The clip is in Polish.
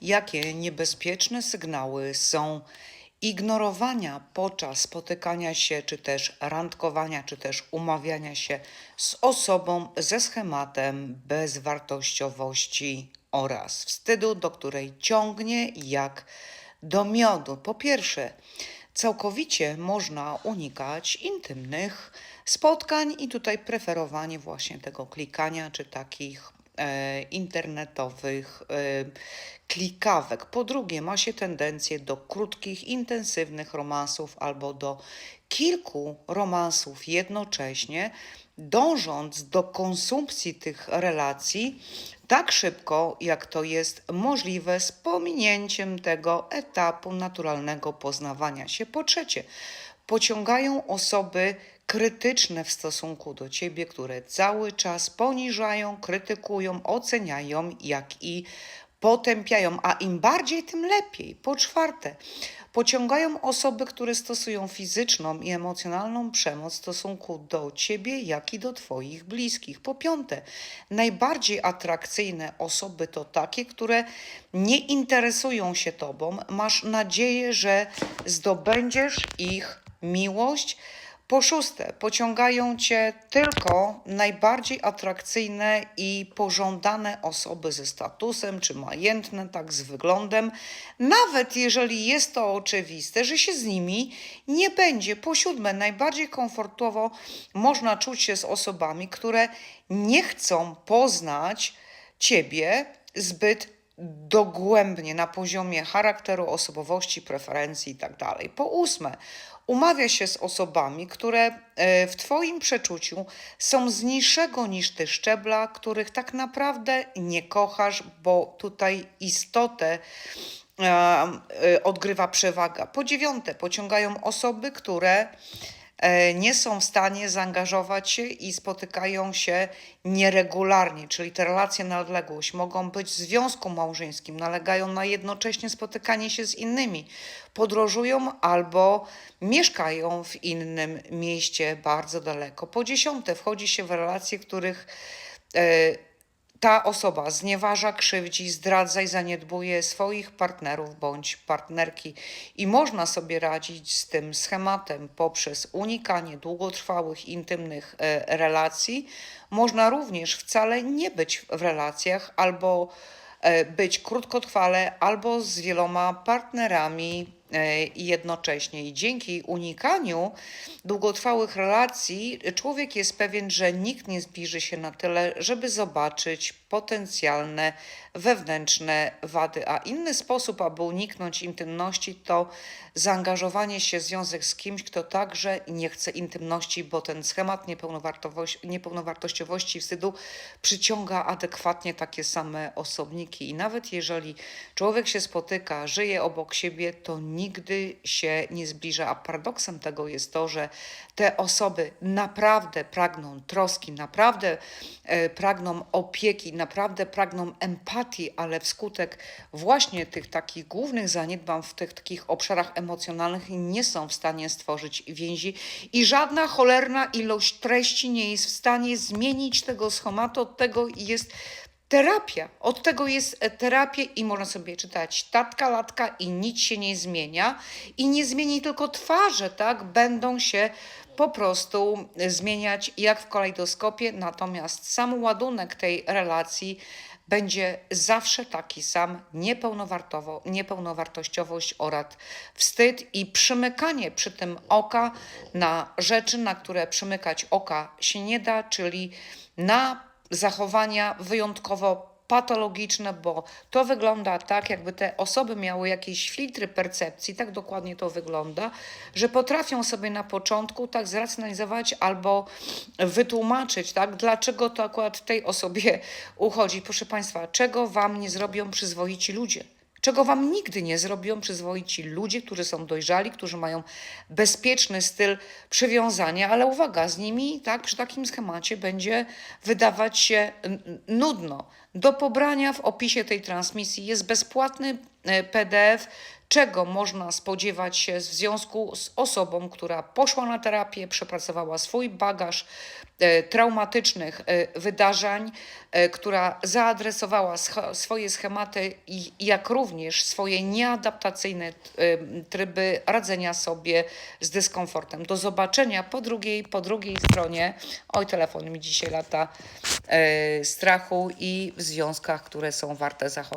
jakie niebezpieczne sygnały są ignorowania podczas spotykania się, czy też randkowania, czy też umawiania się z osobą ze schematem bezwartościowości oraz wstydu, do której ciągnie jak do miodu. Po pierwsze, całkowicie można unikać intymnych spotkań i tutaj preferowanie właśnie tego klikania czy takich internetowych e, klikawek. Po drugie, ma się tendencję do krótkich, intensywnych romansów albo do kilku romansów jednocześnie, dążąc do konsumpcji tych relacji tak szybko, jak to jest możliwe, z pominięciem tego etapu naturalnego poznawania się. Po trzecie, pociągają osoby krytyczne w stosunku do ciebie, które cały czas poniżają, krytykują, oceniają, jak i potępiają, a im bardziej, tym lepiej. Po czwarte, pociągają osoby, które stosują fizyczną i emocjonalną przemoc w stosunku do ciebie, jak i do twoich bliskich. Po piąte, najbardziej atrakcyjne osoby to takie, które nie interesują się tobą, masz nadzieję, że zdobędziesz ich miłość. Po szóste, pociągają cię tylko najbardziej atrakcyjne i pożądane osoby ze statusem czy majętne, tak z wyglądem, nawet jeżeli jest to oczywiste, że się z nimi nie będzie. Po siódme, najbardziej komfortowo można czuć się z osobami, które nie chcą poznać ciebie zbyt dogłębnie na poziomie charakteru, osobowości, preferencji itd. Po ósme, umawia się z osobami, które e, w Twoim przeczuciu są z niższego niż Ty szczebla, których tak naprawdę nie kochasz, bo tutaj istotę e, e, odgrywa przewaga. Po dziewiąte, pociągają osoby, które nie są w stanie zaangażować się i spotykają się nieregularnie, czyli te relacje na odległość mogą być w związku małżeńskim, nalegają na jednocześnie spotykanie się z innymi, podróżują albo mieszkają w innym mieście bardzo daleko. Po dziesiąte, wchodzi się w relacje, których e, ta osoba znieważa, krzywdzi, zdradza i zaniedbuje swoich partnerów bądź partnerki. I można sobie radzić z tym schematem poprzez unikanie długotrwałych, intymnych e, relacji. Można również wcale nie być w relacjach albo e, być krótkotrwale, albo z wieloma partnerami e, jednocześnie. I dzięki unikaniu długotrwałych relacji, człowiek jest pewien, że nikt nie zbliży się na tyle, żeby zobaczyć potencjalne wewnętrzne wady. A inny sposób, aby uniknąć intymności, to zaangażowanie się w związek z kimś, kto także nie chce intymności, bo ten schemat niepełnowartościowości i wstydu przyciąga adekwatnie takie same osobniki. I nawet jeżeli człowiek się spotyka, żyje obok siebie, to nigdy się nie zbliża. A paradoksem tego jest to, że te osoby naprawdę pragną troski, naprawdę e, pragną opieki, naprawdę pragną empatii, ale wskutek właśnie tych takich głównych zaniedbań w tych takich obszarach emocjonalnych nie są w stanie stworzyć więzi i żadna cholerna ilość treści nie jest w stanie zmienić tego schematu, od tego jest terapia. Od tego jest e, terapia i można sobie czytać tatka, latka i nic się nie zmienia. I nie zmieni tylko twarze, tak? Będą się po prostu zmieniać jak w kalejdoskopie, natomiast sam ładunek tej relacji będzie zawsze taki sam, niepełnowartościowość oraz wstyd i przymykanie przy tym oka na rzeczy, na które przymykać oka się nie da, czyli na zachowania wyjątkowo patologiczne, bo to wygląda tak, jakby te osoby miały jakieś filtry percepcji, tak dokładnie to wygląda, że potrafią sobie na początku tak zracjonalizować albo wytłumaczyć, tak, dlaczego to akurat tej osobie uchodzi. Proszę Państwa, czego Wam nie zrobią przyzwoici ludzie? Czego Wam nigdy nie zrobią przyzwoici ludzie, którzy są dojrzali, którzy mają bezpieczny styl przywiązania, ale uwaga, z nimi tak przy takim schemacie będzie wydawać się nudno. Do pobrania w opisie tej transmisji jest bezpłatny e, PDF, czego można spodziewać się w związku z osobą, która poszła na terapię, przepracowała swój bagaż e, traumatycznych e, wydarzeń, e, która zaadresowała swoje schematy jak również swoje nieadaptacyjne tryby radzenia sobie z dyskomfortem. Do zobaczenia po drugiej, po drugiej stronie. Oj, telefon mi dzisiaj lata strachu i w związkach, które są warte zachodu.